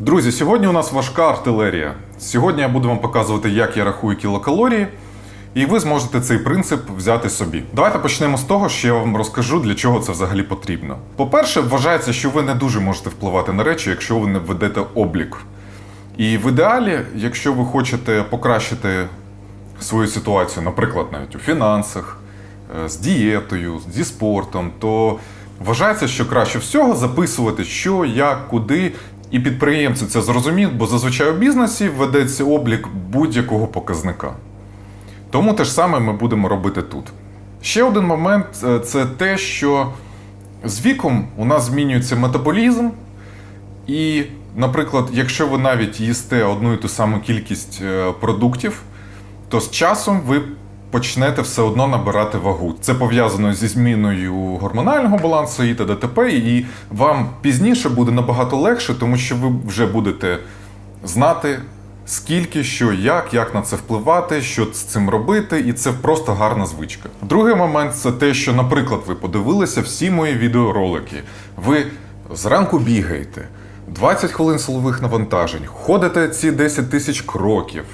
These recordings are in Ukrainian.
Друзі, сьогодні у нас важка артилерія. Сьогодні я буду вам показувати, як я рахую кілокалорії, і ви зможете цей принцип взяти собі. Давайте почнемо з того, що я вам розкажу, для чого це взагалі потрібно. По-перше, вважається, що ви не дуже можете впливати на речі, якщо ви не введете облік. І в ідеалі, якщо ви хочете покращити свою ситуацію, наприклад, навіть у фінансах, е, з дієтою, зі спортом, то вважається, що краще всього записувати, що, як, куди. І підприємці це зрозуміють, бо зазвичай у бізнесі ведеться облік будь-якого показника. Тому те ж саме ми будемо робити тут. Ще один момент е, це те, що з віком у нас змінюється метаболізм, і, наприклад, якщо ви навіть їсте одну і ту саму кількість е, продуктів, то з часом ви почнете все одно набирати вагу. Це пов'язано зі зміною гормонального балансу і т.д. І вам пізніше буде набагато легше, тому що ви вже будете знати, скільки, що, як, як на це впливати, що з цим робити, і це просто гарна звичка. Другий момент це те, що, наприклад, ви подивилися всі мої відеоролики. Ви зранку бігаєте. 20 хвилин силових навантажень, ходите ці 10 тисяч кроків,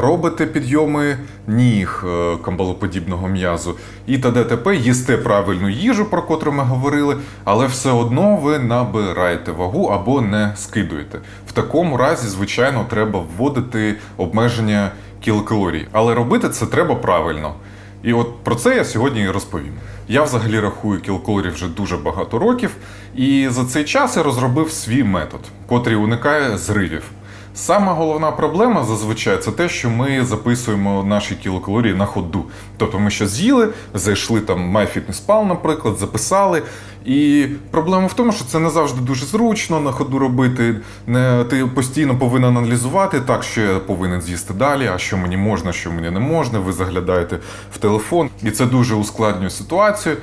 робите підйоми ніг е, камбалоподібного м'язу і т.д. т.п. їсте правильну їжу, про котру ми говорили, але все одно ви набираєте вагу або не скидуєте. В такому разі, звичайно, треба вводити обмеження кілокалорій. Але робити це треба правильно. І от про це я сьогодні і розповім. Я взагалі рахую кілокалорій вже дуже багато років, і за цей час я розробив свій метод, котрий уникає зривів. Сама головна проблема зазвичай це те, що ми записуємо наші кілокалорії на ходу. Тобто ми щось з'їли, зайшли там MyFitnessPal, наприклад, записали. І проблема в тому, що це не завжди дуже зручно на ходу робити. Не, ти постійно повинен аналізувати, так, що я повинен з'їсти далі, а що мені можна, що мені не можна. Ви заглядаєте в телефон, і це дуже ускладнює ситуацію.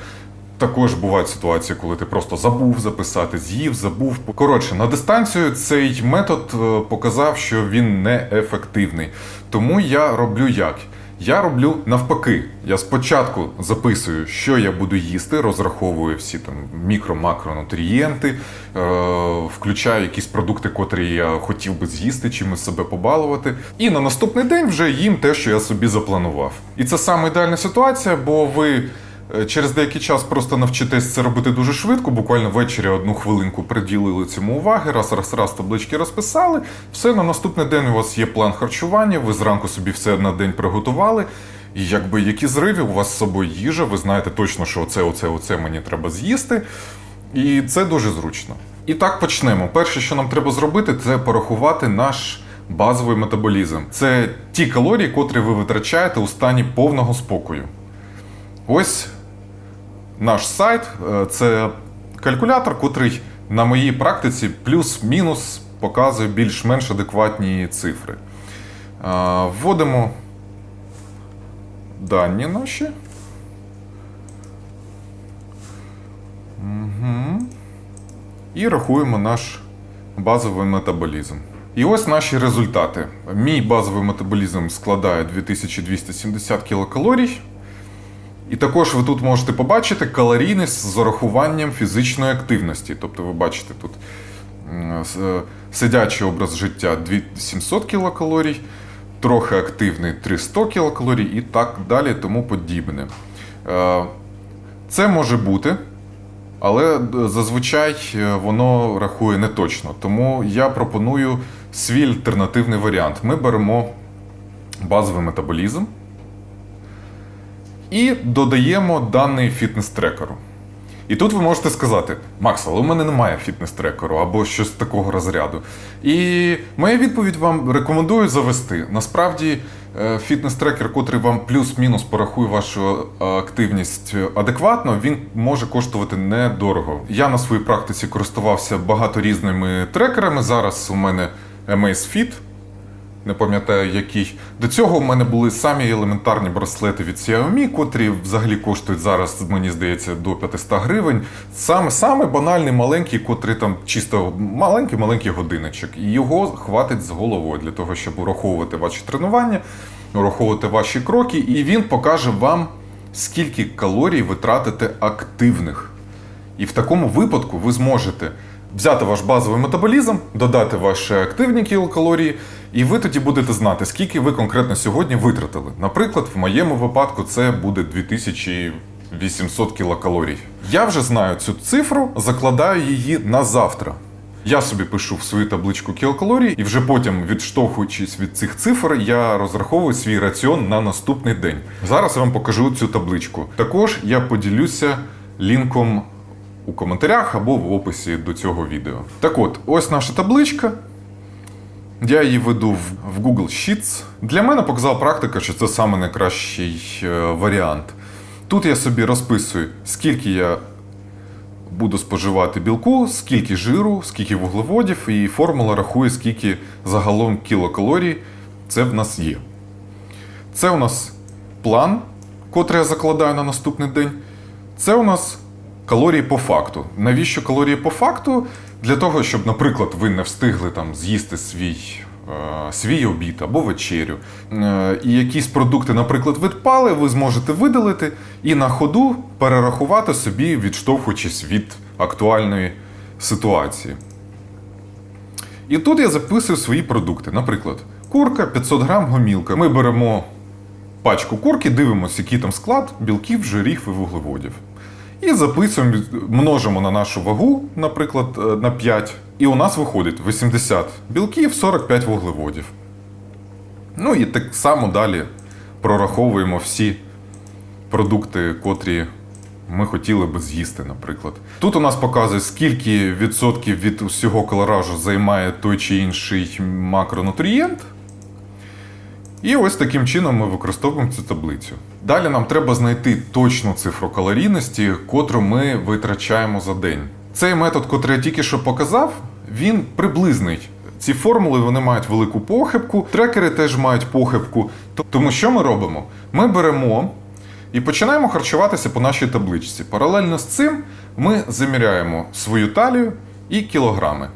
Також бувають ситуації, коли ти просто забув записати, з'їв, забув. Коротше, на дистанцію цей метод е, показав, що він неефективний. Тому я роблю як? Я роблю навпаки. Я спочатку записую, що я буду їсти, розраховую всі там мікро-макронутрієнти, е, включаю якісь продукти, котрі я хотів би з'їсти, чимось себе побалувати. І на наступний день вже їм те, що я собі запланував. І це саме ідеальна ситуація, бо ви. Е, Через деякий час просто навчитесь це робити дуже швидко. Буквально ввечері одну хвилинку приділили цьому уваги, раз, раз, раз таблички розписали. Все на наступний день у вас є план харчування. Ви зранку собі все на день приготували. І якби які зриви, у вас з собою їжа, ви знаєте точно, що оце, оце, оце мені треба з'їсти. І це дуже зручно. І так почнемо. Перше, що нам треба зробити, це порахувати наш базовий метаболізм. Це ті калорії, котрі ви витрачаєте у стані повного спокою. Ось наш сайт е, це калькулятор, котрий на моїй практиці плюс-мінус показує більш-менш адекватні цифри. Е, Вводимо дані наші. Угу. І рахуємо наш базовий метаболізм. І ось наші результати. Мій базовий метаболізм складає 2270 кілокалорій. І також ви тут можете побачити калорійність з урахуванням фізичної активності. Тобто ви бачите тут е, сидячий образ життя 2700 кілокалорій, трохи активний 300 кілокалорій і так далі, тому подібне. Е, Це може бути, але е, зазвичай воно рахує не точно. Тому я пропоную свій альтернативний варіант. Ми беремо базовий метаболізм і додаємо даний фітнес-трекеру. І тут ви можете сказати: Макс, але у мене немає фітнес-трекеру або щось такого розряду. І моя відповідь вам рекомендую завести. Насправді, е, фітнес-трекер, котрий вам плюс-мінус порахує вашу е, активність адекватно, він може коштувати недорого. Я на своїй практиці користувався багато різними трекерами. Зараз у мене Amazfit, не пам'ятаю який. До цього в мене були самі елементарні браслети від Xiaomi, котрі взагалі коштують зараз, мені здається, до 500 гривень. Саме саме банальний маленький, котрий там чисто маленький маленький годинничок. І його хватить з головою для того, щоб ураховувати ваші тренування, ураховувати ваші кроки, і він покаже вам, скільки калорій ви тратите активних. І в такому випадку ви зможете взяти ваш базовий метаболізм, додати ваші активні кілокалорії, і ви тоді будете знати, скільки ви конкретно сьогодні витратили. Наприклад, в моєму випадку це буде 2800 кілокалорій. Я вже знаю цю цифру, закладаю її на завтра. Я собі пишу в свою табличку кілокалорій, і вже потім, відштовхуючись від цих цифр, я розраховую свій раціон на наступний день. Зараз я вам покажу цю табличку. Також я поділюся лінком у коментарях або в описі до цього відео. Так от, ось наша табличка. Я її веду в- Google Sheets. Для мене показала практика, що це саме найкращий е, варіант. Тут я собі розписую, скільки я буду споживати білку, скільки жиру, скільки вуглеводів, і формула рахує, скільки загалом кілокалорій це в нас є. Це у нас план, котрий я закладаю на наступний день. Це у нас калорії по факту. Навіщо калорії по факту? Для того, щоб, наприклад, ви не встигли там з'їсти свій, е, свій обід або вечерю. Е, і якісь продукти, наприклад, відпали, ви зможете видалити і на ходу перерахувати собі, відштовхуючись від актуальної ситуації. І тут я записую свої продукти. Наприклад, курка 500 грам гомілка. Ми беремо пачку курки, дивимося, який там склад білків, жирів і вуглеводів. І записуємо, множимо на нашу вагу, наприклад, е, на 5. І у нас виходить 80 білків, 45 вуглеводів. Ну і так само далі прораховуємо всі продукти, котрі ми хотіли би з'їсти, наприклад. Тут у нас показує, скільки відсотків від усього колоражу займає той чи інший макронутрієнт. І ось таким чином ми використовуємо цю таблицю. Далі нам треба знайти точну цифру калорійності, котру ми витрачаємо за день. Цей метод, котрий я тільки що показав, він приблизний. Ці формули вони мають велику похибку, трекери теж мають похибку. Тому що ми робимо? Ми беремо і починаємо харчуватися по нашій табличці. Паралельно з цим ми заміряємо свою талію і кілограми.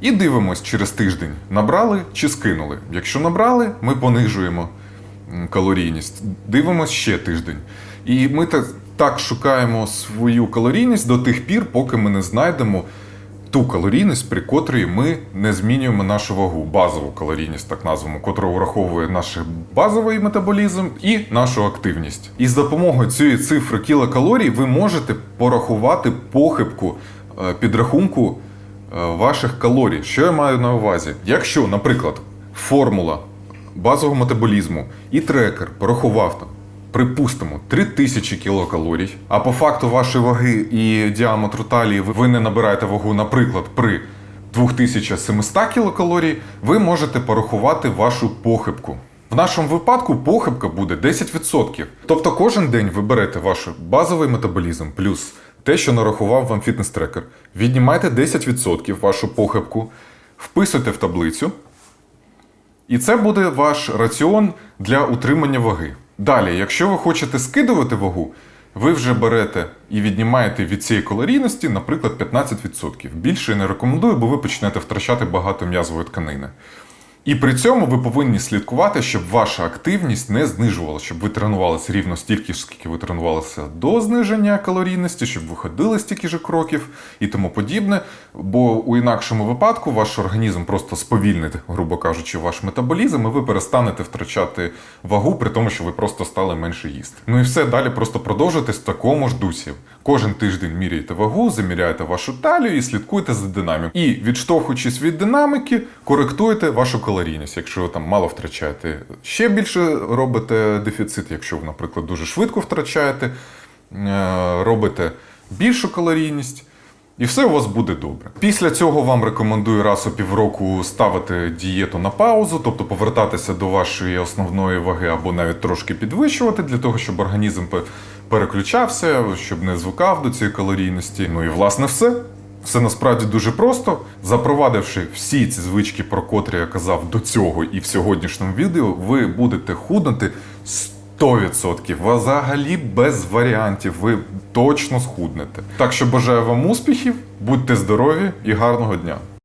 І дивимось через тиждень, набрали чи скинули. Якщо набрали, ми понижуємо калорійність. Дивимось ще тиждень. І ми так, так шукаємо свою калорійність до тих пір, поки ми не знайдемо ту калорійність, при котрій ми не змінюємо нашу вагу, базову калорійність, так назвемо, котра враховує наш базовий метаболізм і нашу активність. І з допомогою цієї цифри кілокалорій ви можете порахувати похибку е, підрахунку е, ваших калорій. Що я маю на увазі? Якщо, наприклад, формула базового метаболізму і трекер порахував там, припустимо, 3000 кілокалорій, а по факту вашої ваги і діаметру талії ви- не набираєте вагу, наприклад, при 2700 кілокалорій, ви можете порахувати вашу похибку. В нашому випадку похибка буде 10%. Тобто кожен день ви берете ваш базовий метаболізм плюс те, що нарахував вам фітнес-трекер. Віднімайте 10% вашу похибку, вписуйте в таблицю, і це буде ваш раціон для утримання ваги. Далі, якщо ви хочете скидувати вагу, ви вже берете і віднімаєте від цієї калорійності, наприклад, 15%. Більше я не рекомендую, бо ви почнете втрачати багато м'язової тканини. І при цьому ви повинні слідкувати, щоб ваша активність не знижувалася, щоб ви тренувалися рівно стільки ж, скільки ви тренувалися до зниження калорійності, щоб ви ходили стільки ж кроків і тому подібне. Бо у інакшому випадку ваш організм просто сповільнить, грубо кажучи, ваш метаболізм, і ви перестанете втрачати вагу, при тому, що ви просто стали менше їсти. Ну і все далі просто продовжуйте в такому ж дусі. Кожен тиждень міряєте вагу, заміряєте вашу талію і слідкуйте за динамікою. І відштовхуючись від динаміки, коректуєте вашу калорійність. Якщо ви там мало втрачаєте, ще більше робите дефіцит. Якщо ви, наприклад, дуже швидко втрачаєте, е, робите більшу калорійність. І все у вас буде добре. Після цього вам рекомендую раз у півроку ставити дієту на паузу, тобто повертатися до вашої основної ваги або навіть трошки підвищувати, для того, щоб організм переключався, щоб не звикав до цієї калорійності. Ну і власне все. Все насправді дуже просто. Запровадивши всі ці звички, про котрі я казав до цього і в сьогоднішньому відео, ви будете худнути 100%. Взагалі без варіантів. Ви точно схуднете. Так що бажаю вам успіхів, будьте здорові і гарного дня!